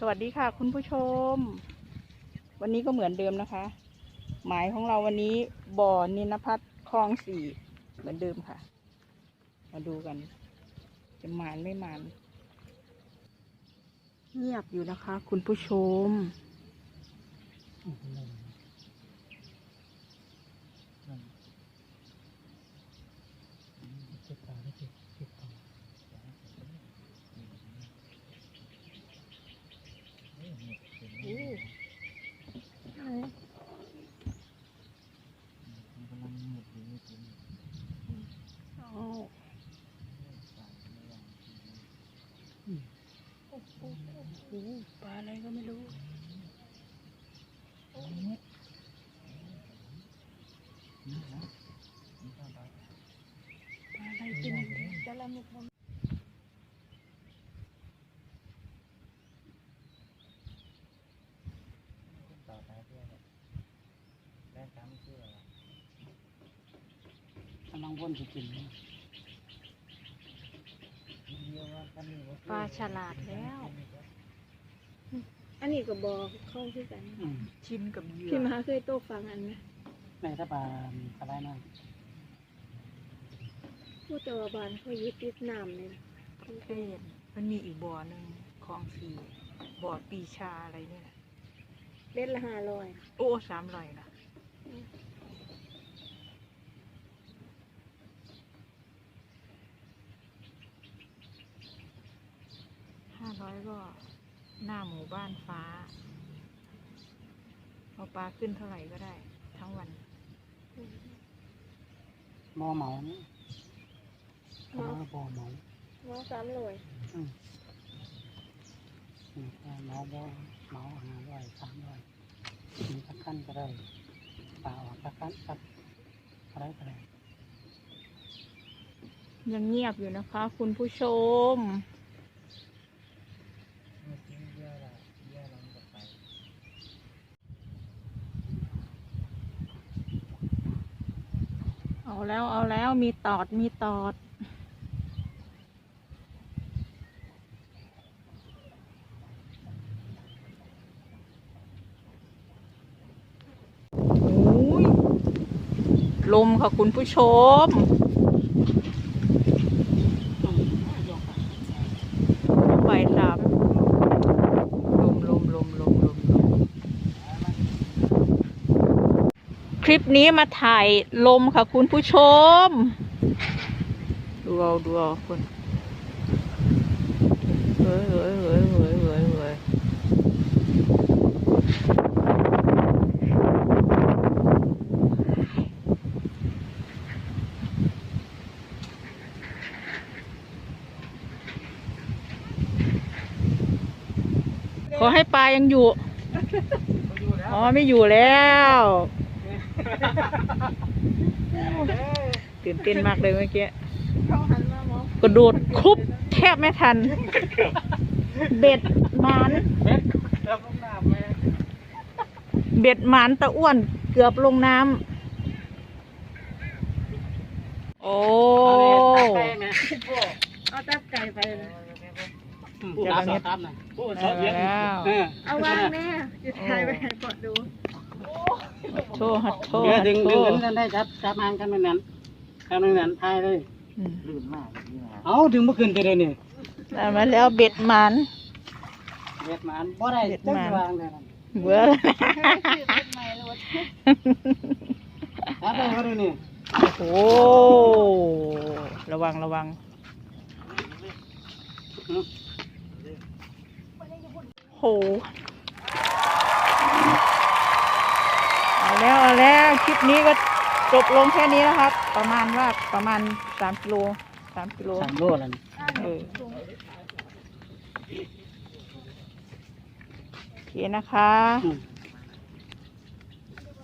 สวัสดีค่ะ คุณผู้ชม วันนี้ก็เหมือนเดิมนะคะ หมายของเราวันนี้บ่อนินพัฒน์คลองสี่เหมือนเดิมค่ะ มาดูกัน จะหมานไม่หมานเงียบอยู่นะคะ คุณผู้ชม อ้าว โอ้ปลาอะไรก็ไม่รู้ปลาอะไรกินจะละมุกมันกำลังวนสิกิน ปลาฉลาดแล้ว อันนี้ก็บอกเข้าคือกัน อืมชินกับเหยื่อพี่มหาเคยโต้ฟังอันไหมในถ้าปลาปลาได้น้อยพูดแต่ว่าบานเขายึดติดน้ำเลยประเภทมันมีอีกบ่อหนึ่งคลองสี่บ่อปีชาอะไรนี่แหละเล็ดละห้าร้อยโอ้สามร้อยนะห้าร้อยก็หน้าหมู่บ้านฟ้า เอาปลาขึ้นเท่าไหร่ก็ได้ ทั้งวันหม้อเหมานี่เขาเรียกว่าบ่อเหมาน้องสามร้อยอืมนี่ก็เหมาบ่อเหมาห้าร้อยสามร้อยมีสักขั้นก็ได้ปลาออกสักขั้นสักอะไรก็ได้ยังเงียบอยู่นะคะ คุณผู้ชม เอาแล้วเอาแล้วมีตอดมีตอด ลมค่ะคุณผู้ชม บ่ายสามลมลมลมลมลมลมค ลิปนี้มาถ่ายลมค่ะคุณผู้ชม ดูเอาดูเอาคุณเฮ้ยเฮ้ยเฮ้ยเฮ้ยเฮ้ยเฮ้ยขอให้ปลายังอยู่ อ๋อ ไม่อยู่แล้ว ตื่นเต้นมากเลยเมื่อกี้เขาหันมามองกระโดดคุบแทบไม่ทัน เบ็ดหมานเบ็ดแล้วลงน้ำไหมเบ็ดหมานตะอ้วนเกือบลงน้ำโอ้เอาเลยตักไปไหมเอาตับไก่ไปเลยอืมจะสอบตามนะโอ้สอบเยอะแล้วเออเอาวางแม่จะถ่ายไปให้กดดู โทษฮัดโทษเดี๋ยวฮัดดึงโทดึงษกันได้จับจับมางกันไม่แน่นกันไม่แน่นทายเลยอืมลื่นมากเอาถึงเมื่อคืนจะได้นี่ได้มาแล้วเบ็ดหมานเบ็ดหมันบ่ได้เบ็ดจักหมานวางเลยนะเบื่อแล้วจับได้บ่ได้นี่โอ้โหระวังระวังอืมโห แล้วเอาแล้วคลิปนี้ก็จบลงแค่นี้นะครับ ประมาณว่าประมาณสามกิโลสามกิโลสามโลแล้วนี่เออโอเคนะคะ อืม